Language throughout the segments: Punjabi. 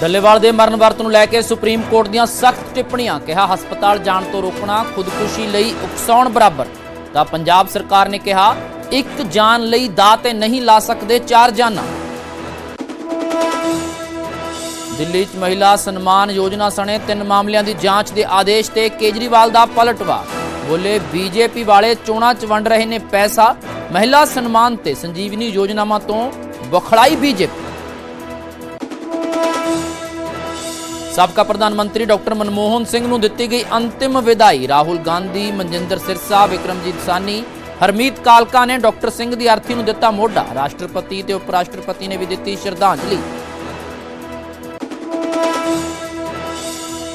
ਡੱਲੇਵਾਲ ਦੇ ਮਰਨ ਵਰਤ ਨੂੰ ਲੈ ਕੇ ਸੁਪਰੀਮ ਕੋਰਟ ਦੀਆਂ ਸਖਤ ਟਿੱਪਣੀਆਂ, ਕਿਹਾ ਹਸਪਤਾਲ ਜਾਣ ਤੋਂ ਰੋਕਣਾ ਖੁਦਕੁਸ਼ੀ ਲਈ ਉਕਸਾਉਣ ਬਰਾਬਰ। ਤਾਂ ਪੰਜਾਬ ਸਰਕਾਰ ਨੇ ਕਿਹਾ, ਇੱਕ ਜਾਨ ਲਈ ਦਾ ਤੇ ਨਹੀਂ ਲਾ ਸਕਦੇ ਚਾਰ ਜਾਨਾਂ। ਦਿੱਲੀ 'ਚ ਮਹਿਲਾ ਸਨਮਾਨ ਯੋਜਨਾ ਸਣੇ ਤਿੰਨ ਮਾਮਲਿਆਂ ਦੀ ਜਾਂਚ ਦੇ ਆਦੇਸ਼ ਤੇ ਕੇਜਰੀਵਾਲ ਦਾ ਪਲਟਵਾਰ। ਬੋਲੇ ਬੀਜੇਪੀ ਵਾਲੇ ਚੋਣਾਂ 'ਚ ਵੰਡ ਰਹੇ ਨੇ ਪੈਸਾ। ਮਹਿਲਾ ਸਨਮਾਨ ਤੇ ਸੰਜੀਵਨੀ ਯੋਜਨਾਵਾਂ ਤੋਂ ਬਖੜਾਈ ਬੀਜੇਪੀ। ਸਾਬਕਾ ਪ੍ਰਧਾਨ ਮੰਤਰੀ ਡਾਕਟਰ ਮਨਮੋਹਨ ਸਿੰਘ ਨੂੰ ਦਿੱਤੀ ਗਈ ਅੰਤਿਮ ਵਿਦਾਈ। ਰਾਹੁਲ ਗਾਂਧੀ, ਮਨਜਿੰਦਰ ਸਿਰਸਾ, ਵਿਕਰਮਜੀਤ ਸਾਨੀ ਹਰਮੀਤ ਕਾਲਕਾ ਨੇ ਡਾਕਟਰ ਸਿੰਘ ਦੀ ਅਰਥੀ ਨੂੰ ਦਿੱਤਾ ਮੋਢਾ। ਰਾਸ਼ਟਰਪਤੀ ਤੇ ਉਪ ਰਾਸ਼ਟਰਪਤੀ ਨੇ ਵੀ ਦਿੱਤੀ ਸ਼ਰਧਾਂਜਲੀ।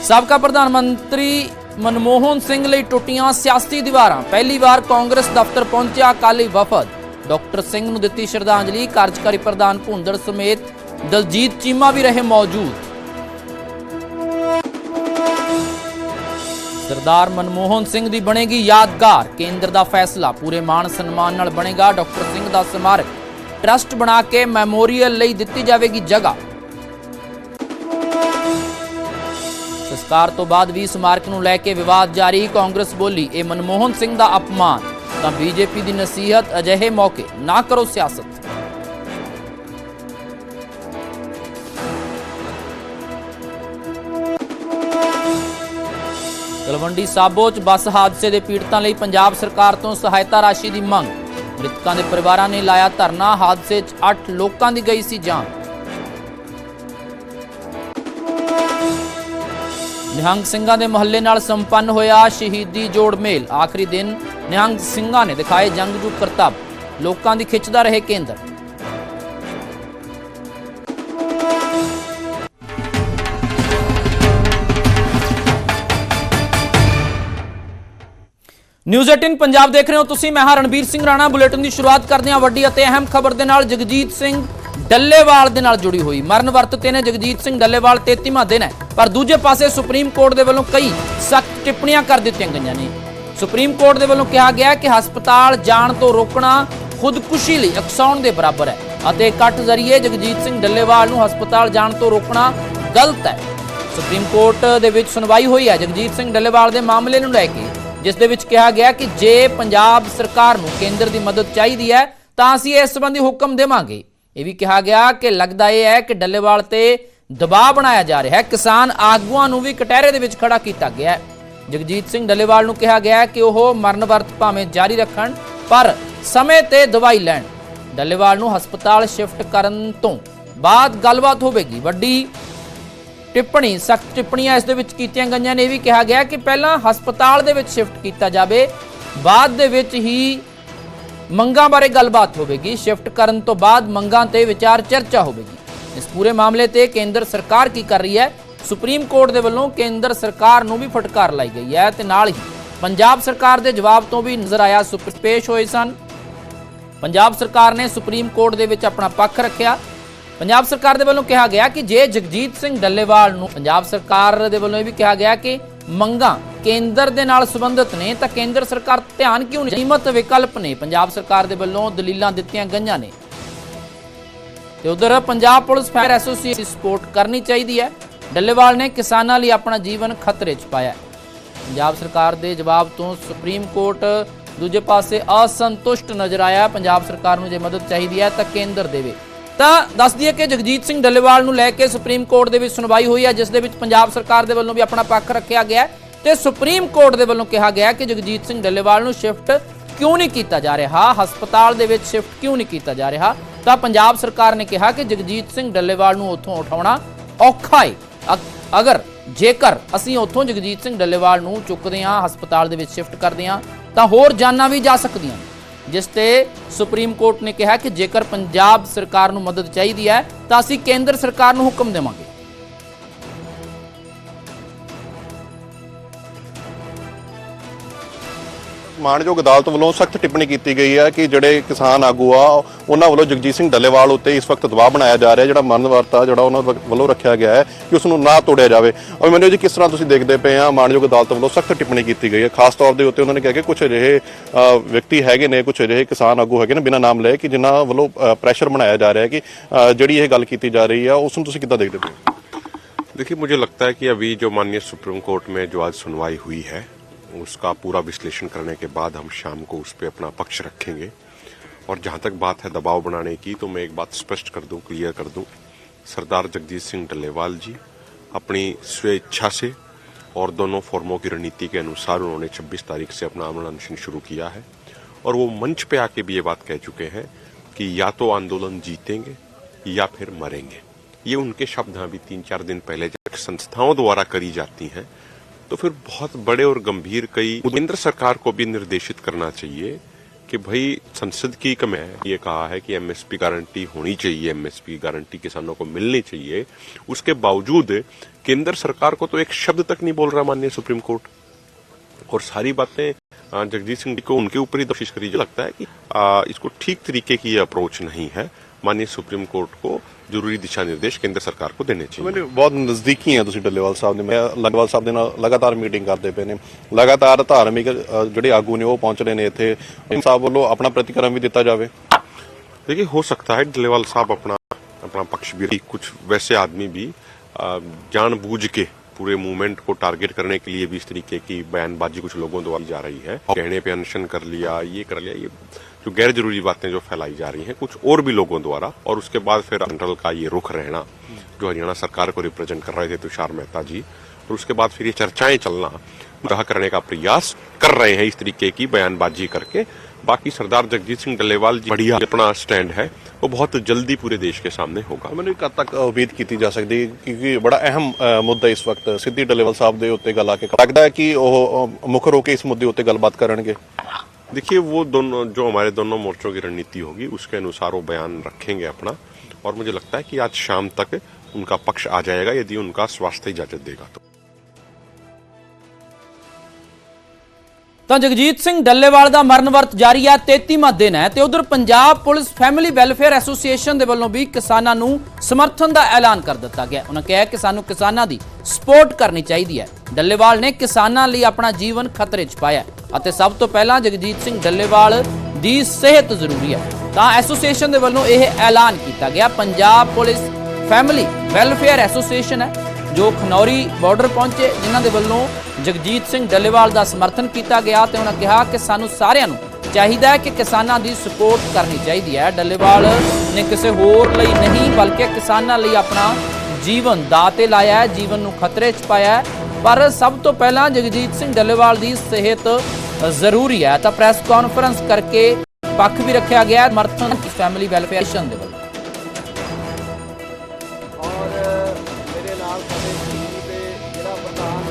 ਸਾਬਕਾ ਪ੍ਰਧਾਨ ਮੰਤਰੀ ਮਨਮੋਹਨ ਸਿੰਘ ਲਈ ਟੁੱਟੀਆਂ ਸਿਆਸੀ ਦੀਵਾਰਾਂ। ਪਹਿਲੀ ਵਾਰ ਕਾਂਗਰਸ ਦਫ਼ਤਰ ਪਹੁੰਚਿਆ, ਅਕਾਲੀ ਵਫਦ। ਡਾਕਟਰ ਸਿੰਘ ਨੂੰ ਦਿੱਤੀ ਸ਼ਰਧਾਂਜਲੀ। ਕਾਰਜਕਾਰੀ ਪ੍ਰਧਾਨ ਭੁੰਦੜ ਸਮੇਤ ਦਲਜੀਤ ਚੀਮਾ ਵੀ ਰਹੇ ਮੌਜੂਦ। ਸਰਦਾਰ ਮਨਮੋਹਨ ਸਿੰਘ ਦੀ ਬਣੇਗੀ ਯਾਦਗਾਰ। ਕੇਂਦਰ ਦਾ ਫੈਸਲਾ, ਪੂਰੇ ਮਾਣ ਸਨਮਾਨ ਨਾਲ ਬਣੇਗਾ। ਡਾਕਟਰ ਸਿੰਘ ਦਾ ਸਮਾਰਕ, ਟਰਸਟ ਬਣਾ ਕੇ ਮੈਮੋਰੀਅਲ ਲਈ ਦਿੱਤੀ ਜਾਵੇਗੀ ਜਗ੍ਹਾ। ਸੰਸਕਾਰ ਤੋਂ ਬਾਅਦ ਵੀ ਸਮਾਰਕ ਨੂੰ ਲੈ ਕੇ ਵਿਵਾਦ ਜਾਰੀ। ਕਾਂਗਰਸ ਬੋਲੀ, ਇਹ ਮਨਮੋਹਨ ਸਿੰਘ ਦਾ ਅਪਮਾਨ। ਤਾਂ ਬੀਜੇਪੀ ਦੀ ਨਸੀਹਤ ਅਜਿਹੇ ਮੌਕੇ, ਨਾ ਕਰੋ ਸਿਆਸਤ। ਤਲਵੰਡੀ ਸਾਬੋ 'ਚ ਬੱਸ ਹਾਦਸੇ ਦੇ ਪੀੜਤਾਂ ਲਈ ਪੰਜਾਬ ਸਰਕਾਰ ਤੋਂ ਸਹਾਇਤਾ ਰਾਸ਼ੀ ਦੀ ਮੰਗ। ਮ੍ਰਿਤਕਾਂ ਦੇ ਪਰਿਵਾਰਾਂ ਨੇ ਲਾਇਆ ਧਰਨਾ, ਹਾਦਸੇ 'ਚ 8 ਲੋਕਾਂ ਦੀ ਗਈ ਸੀ ਜਾਨ। ਨਿਹੰਗ ਸਿੰਘਾਂ ਦੇ ਮਹੱਲੇ ਨਾਲ ਸੰਪੰਨ ਹੋਇਆ ਸ਼ਹੀਦੀ ਜੋੜ ਮੇਲ। ਆਖਰੀ ਦਿਨ ਨਿਹੰਗ ਸਿੰਘਾਂ ਨੇ ਦਿਖਾਏ ਜੰਗਜੂ ਕਰਤੱਵ ਲੋਕਾਂ ਦੀ ਖਿੱਚਦਾ ਰਹੇ ਕੇਂਦਰ। ਨਿਊਜ਼ 18 ਪੰਜਾਬ ਦੇਖ ਰਹੇ ਹੋ ਤੁਸੀਂ। ਮੈਂ ਹਾਂ ਰਣਬੀਰ ਸਿੰਘ ਰਾਣਾ। ਬੁਲੇਟਿਨ ਦੀ ਸ਼ੁਰੂਆਤ ਕਰਦੇ ਹਾਂ ਵੱਡੀ ਅਤੇ ਅਹਿਮ ਖਬਰ ਦੇ ਨਾਲ। ਜਗਜੀਤ ਸਿੰਘ ਡੱਲੇਵਾਲ ਦੇ ਨਾਲ ਜੁੜੀ ਹੋਈ। ਮਰਨ ਵਰਤ ਤੇ ਨੇ ਜਗਜੀਤ ਸਿੰਘ ਡੱਲੇਵਾਲ 33ਵਾਂ ਦਿਨ ਹੈ। ਪਰ ਦੂਜੇ ਪਾਸੇ ਸੁਪਰੀਮ ਕੋਰਟ ਦੇ ਵੱਲੋਂ ਕਈ ਸਖਤ ਟਿੱਪਣੀਆਂ ਕਰ ਦਿੱਤੀਆਂ ਗਈਆਂ ਨੇ। ਸੁਪਰੀਮ ਕੋਰਟ ਦੇ ਵੱਲੋਂ ਕਿਹਾ ਗਿਆ ਕਿ ਹਸਪਤਾਲ ਜਾਣ ਤੋਂ ਰੋਕਣਾ ਖੁਦਕੁਸ਼ੀ ਲਈ ਅਕਸਾਉਣ ਦੇ ਬਰਾਬਰ ਹੈ ਅਤੇ ਕੱਟ ਜ਼ਰੀਏ ਜਗਜੀਤ ਸਿੰਘ ਡੱਲੇਵਾਲ ਨੂੰ ਹਸਪਤਾਲ ਜਾਣ ਤੋਂ ਰੋਕਣਾ ਗਲਤ ਹੈ। ਸੁਪਰੀਮ ਕੋਰਟ ਦੇ ਵਿੱਚ ਸੁਣਵਾਈ ਹੋਈ ਹੈ। ਜਗਜੀਤ ਸਿੰਘ ਡੱਲੇਵਾਲ ਦੇ ਮਾਮਲੇ ਨੂੰ ਲੈ ਕੇ ਜਿਸ ਦੇ ਵਿੱਚ ਕਿਹਾ ਗਿਆ ਕਿ ਜੇ ਪੰਜਾਬ ਸਰਕਾਰ ਨੂੰ ਕੇਂਦਰ ਦੀ ਮਦਦ ਚਾਹੀਦੀ ਹੈ, ਤਾਂ ਅਸੀਂ ਇਸ ਸੰਬੰਧੀ ਹੁਕਮ ਦੇਵਾਂਗੇ। ਇਹ ਵੀ ਕਿਹਾ ਗਿਆ ਕਿ ਲੱਗਦਾ ਇਹ ਹੈ ਕਿ ਡੱਲੇਵਾਲ ਤੇ ਦਬਾਅ ਬਣਾਇਆ ਜਾ ਰਿਹਾ ਹੈ। ਕਿਸਾਨ ਆਗੂਆਂ ਨੂੰ ਵੀ ਕਟਹਿਰੇ ਦੇ ਵਿੱਚ ਖੜਾ ਕੀਤਾ ਗਿਆ ਹੈ। ਜਗਜੀਤ ਸਿੰਘ ਡੱਲੇਵਾਲ ਨੂੰ ਕਿਹਾ ਗਿਆ ਕਿ ਉਹ ਮਰਨ ਵਰਤ ਭਾਵੇਂ ਜਾਰੀ ਰੱਖਣ, ਪਰ ਸਮੇਂ ਤੇ ਦਵਾਈ ਲੈਣ। ਡੱਲੇਵਾਲ ਨੂੰ ਹਸਪਤਾਲ ਸ਼ਿਫਟ ਕਰਨ ਤੋਂ ਬਾਅਦ ਗੱਲਬਾਤ ਹੋਵੇਗੀ। ਵੱਡੀ ਟਿੱਪਣੀ, ਸਖਤ ਟਿੱਪਣੀਆਂ ਇਸ ਦੇ ਵਿੱਚ ਕੀਤੀਆਂ ਗਈਆਂ ਨੇ। ਇਹ ਵੀ ਕਿਹਾ ਗਿਆ ਕਿ ਪਹਿਲਾਂ ਹਸਪਤਾਲ ਦੇ ਵਿੱਚ ਸ਼ਿਫਟ ਕੀਤਾ ਜਾਵੇ, ਬਾਅਦ ਦੇ ਵਿੱਚ ਹੀ ਮੰਗਾਂ ਬਾਰੇ ਗੱਲਬਾਤ ਹੋਵੇਗੀ। ਸ਼ਿਫਟ ਕਰਨ ਤੋਂ ਬਾਅਦ ਮੰਗਾਂ ਤੇ ਵਿਚਾਰ ਚਰਚਾ ਹੋਵੇਗੀ। ਇਸ ਪੂਰੇ ਮਾਮਲੇ ਤੇ ਕੇਂਦਰ ਸਰਕਾਰ ਕੀ ਕਰ ਰਹੀ ਹੈ? ਸੁਪਰੀਮ ਕੋਰਟ ਦੇ ਵੱਲੋਂ ਕੇਂਦਰ ਸਰਕਾਰ ਨੂੰ ਵੀ ਫਟਕਾਰ ਲਾਈ ਗਈ ਹੈ ਤੇ ਨਾਲ ਹੀ ਪੰਜਾਬ ਸਰਕਾਰ ਦੇ ਜਵਾਬ ਤੋਂ ਵੀ ਨਜ਼ਰ ਆਇਆ ਸੁਪੇਸ਼ ਹੋਏ ਸਨ। ਪੰਜਾਬ ਸਰਕਾਰ ਨੇ ਸੁਪਰੀਮ ਕੋਰਟ ਦੇ ਵਿੱਚ ਆਪਣਾ ਪੱਖ ਰੱਖਿਆ। ਪੰਜਾਬ ਸਰਕਾਰ ਦੇ ਵੱਲੋਂ ਕਿਹਾ ਗਿਆ ਕਿ ਜੇ ਜਗਜੀਤ ਸਿੰਘ ਡੱਲੇਵਾਲ ਨੂੰ ਪੰਜਾਬ ਸਰਕਾਰ ਦੇ ਵੱਲੋਂ ਇਹ ਵੀ ਕਿਹਾ ਗਿਆ ਕਿ ਮੰਗਾਂ ਕੇਂਦਰ ਦੇ ਨਾਲ ਸੰਬੰਧਿਤ ਨੇ, ਤਾਂ ਕੇਂਦਰ ਸਰਕਾਰ ਧਿਆਨ ਕਿਉਂ ਨਹੀਂ? ਸੀਮਤ ਵਿਕਲਪ ਨੇ, ਪੰਜਾਬ ਸਰਕਾਰ ਦੇ ਵੱਲੋਂ ਦਲੀਲਾਂ ਦਿੱਤੀਆਂ ਗਈਆਂ ਨੇ। ਤੇ ਉਧਰ ਪੰਜਾਬ ਪੁਲਿਸ ਫਾਇਰ ਐਸੋਸੀਏਸ਼ਨ ਦੀ ਸਪੋਰਟ ਕਰਨੀ ਚਾਹੀਦੀ ਹੈ। ਡੱਲੇਵਾਲ ਨੇ ਕਿਸਾਨਾਂ ਲਈ ਆਪਣਾ ਜੀਵਨ ਖਤਰੇ 'ਚ ਪਾਇਆ ਪੰਜਾਬ ਸਰਕਾਰ ਦੇ ਜਵਾਬ ਤੋਂ ਸੁਪਰੀਮ ਕੋਰਟ ਦੂਜੇ ਪਾਸੇ ਅਸੰਤੁਸ਼ਟ ਨਜ਼ਰ ਆਇਆ। ਪੰਜਾਬ ਸਰਕਾਰ ਨੂੰ ਜੇ ਮਦਦ ਚਾਹੀਦੀ ਹੈ, ਤਾਂ ਕੇਂਦਰ ਦੇਵੇ। ਤਾਂ ਦੱਸ ਦਈਏ ਕਿ ਜਗਜੀਤ ਸਿੰਘ ਡੱਲੇਵਾਲ ਨੂੰ ਲੈ ਕੇ ਸੁਪਰੀਮ ਕੋਰਟ ਦੇ ਵਿੱਚ ਸੁਣਵਾਈ ਹੋਈ ਹੈ, ਜਿਸ ਦੇ ਵਿੱਚ ਪੰਜਾਬ ਸਰਕਾਰ ਦੇ ਵੱਲੋਂ ਵੀ ਆਪਣਾ ਪੱਖ ਰੱਖਿਆ ਗਿਆ ਹੈ ਤੇ ਸੁਪਰੀਮ ਕੋਰਟ ਦੇ ਵੱਲੋਂ ਕਿਹਾ ਗਿਆ ਕਿ ਜਗਜੀਤ ਸਿੰਘ ਡੱਲੇਵਾਲ ਨੂੰ ਸ਼ਿਫਟ ਕਿਉਂ ਨਹੀਂ ਕੀਤਾ ਜਾ ਰਿਹਾ? ਹਸਪਤਾਲ ਦੇ ਵਿੱਚ ਸ਼ਿਫਟ ਕਿਉਂ ਨਹੀਂ ਕੀਤਾ ਜਾ ਰਿਹਾ? ਤਾਂ ਪੰਜਾਬ ਸਰਕਾਰ ਨੇ ਕਿਹਾ ਕਿ ਜਗਜੀਤ ਸਿੰਘ ਡੱਲੇਵਾਲ ਨੂੰ ਉੱਥੋਂ ਉਠਾਉਣਾ ਔਖਾ ਹੈ ਅਗਰ ਜੇਕਰ ਅਸੀਂ ਉੱਥੋਂ ਜਗਜੀਤ ਸਿੰਘ ਡੱਲੇਵਾਲ ਨੂੰ ਚੁੱਕਦੇ ਹਾਂ, ਹਸਪਤਾਲ ਦੇ ਵਿੱਚ ਸ਼ਿਫਟ ਕਰਦੇ ਹਾਂ, ਤਾਂ ਹੋਰ ਜਾਨਾਂ ਵੀ ਜਾ ਸਕਦੀਆਂ ਜਿਸ ਤੇ ਸੁਪਰੀਮ ਕੋਰਟ ਨੇ ਕਿਹਾ ਕਿ ਜੇਕਰ ਪੰਜਾਬ ਸਰਕਾਰ ਨੂੰ ਮਦਦ ਚਾਹੀਦੀ ਹੈ, ਤਾਂ ਅਸੀਂ ਕੇਂਦਰ ਸਰਕਾਰ ਨੂੰ ਹੁਕਮ ਦੇਵਾਂਗੇ। ਮਾਣਯੋਗ ਅਦਾਲਤ ਵੱਲੋਂ ਸਖਤ ਟਿੱਪਣੀ ਕੀਤੀ ਗਈ ਹੈ ਕਿ ਜਿਹੜੇ ਕਿਸਾਨ ਆਗੂ ਆ ਉਹਨਾਂ ਵੱਲੋਂ ਜਗਜੀਤ ਸਿੰਘ ਡੱਲੇਵਾਲ ਉੱਤੇ ਇਸ ਵਕਤ ਦਬਾਅ ਬਣਾਇਆ ਜਾ ਰਿਹਾ ਜਿਹੜਾ ਮਰਨ ਵਰਤਾ ਜਿਹੜਾ ਉਹਨਾਂ ਵ- ਵੱਲੋਂ ਰੱਖਿਆ ਗਿਆ ਹੈ ਕਿ ਉਸ ਨੂੰ ਨਾ ਤੋੜਿਆ ਜਾਵੇ ਔਰ ਮੈਨੂੰ ਜੀ ਕਿਸ ਤਰ੍ਹਾਂ ਤੁਸੀਂ ਦੇਖਦੇ ਪਏ ਆ ਮਾਣਯੋਗ ਅਦਾਲਤ ਵੱਲੋਂ ਸਖਤ ਟਿੱਪਣੀ ਕੀਤੀ ਗਈ ਹੈ ਖਾਸ ਤੌਰ ਦੇ ਉੱਤੇ ਉਹਨਾਂ ਨੇ ਕਿਹਾ ਕਿ ਕੁਝ ਅਜਿਹੇ ਅ, ਵਿਅਕਤੀ ਹੈਗੇ ਨੇ ਕੁਝ ਅਜਿਹੇ ਕਿਸਾਨ ਆਗੂ ਹੈਗੇ ਨੇ ਬਿਨਾਂ ਨਾਮ ਲਏ ਕਿ ਜਿਨ੍ਹਾਂ ਵੱਲੋਂ ਪ੍ਰੈਸ਼ਰ ਬਣਾਇਆ ਜਾ ਰਿਹਾ ਹੈ ਕਿ ਅ, ਜਿਹੜੀ ਇਹ ਗੱਲ ਕੀਤੀ ਜਾ ਰਹੀ ਆ ਉਸ ਨੂੰ ਤੁਸੀਂ ਕਿੱਦਾਂ ਦੇਖਦੇ ਪਏ ਹੋ देखिए मुझे लगता है कि अभी जो माननीय सुप्रीम कोर्ट में जो आज सुनवाई हुई है उसका पूरा विश्लेषण करने के बाद हम शाम को उस पर अपना पक्ष रखेंगे। और जहाँ तक बात है दबाव बनाने की तो मैं एक बात स्पष्ट कर दूँ क्लियर कर दूँ। सरदार जगजीत सिंह डल्लेवाल जी अपनी स्वेच्छा से और दोनों फॉर्मों की रणनीति के अनुसार उन्होंने 26 तारीख से अपना आंदोलन अनशन शुरू किया है। और वो मंच पे आके भी ये बात कह चुके हैं कि या तो आंदोलन जीतेंगे या फिर मरेंगे। ये उनके शब्द हैं। अभी तीन चार दिन पहले संस्थाओं द्वारा करी जाती हैं तो फिर बहुत बड़े और गंभीर कई केंद्र सरकार को भी निर्देशित करना चाहिए कि भाई संसद की कम है। ये कहा है कि एमएसपी गारंटी होनी चाहिए एमएसपी गारंटी किसानों को मिलनी चाहिए। उसके बावजूद केंद्र सरकार को तो एक शब्द तक नहीं बोल रहा माननीय सुप्रीम कोर्ट। और सारी बातें जगजीत सिंह जी को उनके ऊपर ही कोशिश करी जो लगता है कि अ, इसको ठीक तरीके की अप्रोच नहीं है। माननीय सुप्रीम कोर्ट को जरूरी दिशा निर्देश केंद्र सरकार को देने चाहिए ਮੈਨੂੰ ਬਹੁਤ ਨਜ਼ਦੀਕੀ ਆ ਤੁਸੀਂ ਡੱਲੇਵਾਲ ਸਾਹਿਬ ਦੇ ਮੈਂ ਲਗਵਾਲ ਸਾਹਿਬ ਦੇ ਨਾਲ ਲਗਾਤਾਰ ਮੀਟਿੰਗ ਕਰਦੇ ਪਏ ਨੇ ਲਗਾਤਾਰ ਧਾਰਮਿਕ ਅ, ਜਿਹੜੇ ਆਗੂ ਨੇ ਉਹ ਪਹੁੰਚ ਰਹੇ ਨੇ ਇੱਥੇ ਸਾਹਿਬ ਵੱਲੋਂ ਆਪਣਾ ਪ੍ਰਤੀਕਰਮ ਵੀ ਦਿੱਤਾ ਜਾਵੇ देखिए हो सकता है डलेवाल साहब अपना अपना पक्ष भी कुछ वैसे आदमी भी अ, जानबूझ के पूरे मूवमेंट को टारगेट करने के लिए भी इस तरीके की बयानबाजी कुछ लोगों द्वारा की जा रही है कहने पे अनशन कर लिया ये कर लिया ये जो गैर जरूरी बातें जो फैलाई जा रही हैं कुछ और भी लोगों द्वारा और उसके बाद फिर जनरल का ये रुख रहना जो हरियाणा सरकार को रिप्रेजेंट कर रहे थे तुषार मेहता जी और उसके बाद फिर ये चर्चाएं चलना ग्रह करने का प्रयास कर रहे हैं इस तरीके की बयानबाजी करके बाकी सरदार जगजीत सिंह डल्लेवाल जी बढ़िया अपना स्टैंड है वो बहुत जल्दी पूरे देश के सामने होगा ਮੈਨੂੰ ਕਦ ਤੱਕ ਉਮੀਦ ਕੀਤੀ ਜਾ ਸਕਦੀ ਹੈ ਕਿਉਂਕਿ ਬੜਾ ਅਹਿਮ ਅ, ਮੁੱਦਾ ਇਸ ਵਕਤ ਸਿੱਧੀ ਡੱਲੇਵਾਲ ਸਾਹਿਬ ਦੇ ਉੱਤੇ ਗੱਲ ਆ ਕੇ ਲੱਗਦਾ ਹੈ ਕਿ ਉਹ ਅ, ਮੁੱਖ ਹੋ ਕੇ ਇਸ ਮੁੱਦੇ ਉੱਤੇ ਗੱਲਬਾਤ ਕਰਨਗੇ देखिए वो दोनों जो हमारे दोनों मोर्चों की रणनीति होगी उसके अनुसार वो बयान रखेंगे अपना और मुझे लगता है कि आज शाम तक उनका पक्ष आ जाएगा यदि उनका स्वास्थ्य इजाजत देगा तो ਤਾਂ ਜਗਜੀਤ ਸਿੰਘ ਡੱਲੇਵਾਲ ਦਾ ਮਰਨ ਵਰਤ ਜਾਰੀ ਹੈ 33ਵਾਂ ਦਿਨ ਹੈ ਤੇ ਉਧਰ Punjab police family welfare association ਦੇ ਵੱਲੋਂ ਵੀ ਕਿਸਾਨਾਂ ਨੂੰ ਸਮਰਥਨ ਦਾ ਐਲਾਨ ਕਰ ਦਿੱਤਾ ਗਿਆ ਉਹਨਾਂ ਕਿਹਾ ਕਿ ਸਾਨੂੰ ਕਿਸਾਨਾਂ ਦੀ ਸਪੋਰਟ ਕਰਨੀ ਚਾਹੀਦੀ ਹੈ ਡੱਲੇਵਾਲ ਨੇ ਕਿਸਾਨਾਂ ਲਈ ਆਪਣਾ ਜੀਵਨ ਖਤਰੇ 'ਚ ਪਾਇਆ ਹੈ ਅਤੇ ਸਭ ਤੋਂ ਪਹਿਲਾਂ ਜਗਜੀਤ ਸਿੰਘ ਡੱਲੇਵਾਲ ਦੀ ਸਿਹਤ ਜ਼ਰੂਰੀ ਹੈ। ਤਾਂ ਐਸੋਸੀਏਸ਼ਨ ਦੇ ਵੱਲੋਂ ਇਹ ਐਲਾਨ ਕੀਤਾ ਗਿਆ। Punjab police family welfare association ਹੈ, ਜੋ ਖਨੌਰੀ ਬਾਰਡਰ ਪਹੁੰਚੇ, ਜਿਨ੍ਹਾਂ ਦੇ ਵੱਲੋਂ ਜਗਜੀਤ ਸਿੰਘ ਡੱਲੇਵਾਲ ਦਾ ਸਮਰਥਨ ਕੀਤਾ ਗਿਆ ਤੇ ਉਹਨਾਂ ਕਿਹਾ ਕਿ ਸਾਨੂੰ ਸਾਰਿਆਂ ਨੂੰ ਚਾਹੀਦਾ ਹੈ ਕਿ ਕਿਸਾਨਾਂ ਦੀ ਸਪੋਰਟ ਕਰਨੀ ਚਾਹੀਦੀ ਹੈ। ਡੱਲੇਵਾਲ ਨੇ ਕਿਸੇ ਹੋਰ ਲਈ ਨਹੀਂ, ਬਲਕਿ ਕਿਸਾਨਾਂ ਲਈ ਆਪਣਾ ਜੀਵਨ ਦਾਅ ਤੇ ਲਾਇਆ ਹੈ, ਜੀਵਨ ਨੂੰ ਖਤਰੇ 'ਚ ਪਾਇਆ ਹੈ। ਪਰ ਸਭ ਤੋਂ ਪਹਿਲਾਂ ਜਗਜੀਤ ਸਿੰਘ ਡੱਲੇਵਾਲ ਦੀ ਸਿਹਤ ਜ਼ਰੂਰੀ ਹੈ। ਤਾਂ ਪ੍ਰੈਸ ਕਾਨਫਰੰਸ ਕਰਕੇ ਪੱਖ ਵੀ ਰੱਖਿਆ ਗਿਆ ਹੈ ਫੈਮਿਲੀ ਵੈਲਫੇਅਰ ਐਸੋਸੀਏਸ਼ਨ ਦੇ ਵੱਲੋਂ। ਔਰ ਮੇਰੇ ਨਾਲ ਸਾਡੇ ਟੀਮ ਦੇ ਜਿਹੜਾ ਪ੍ਰਧਾਨ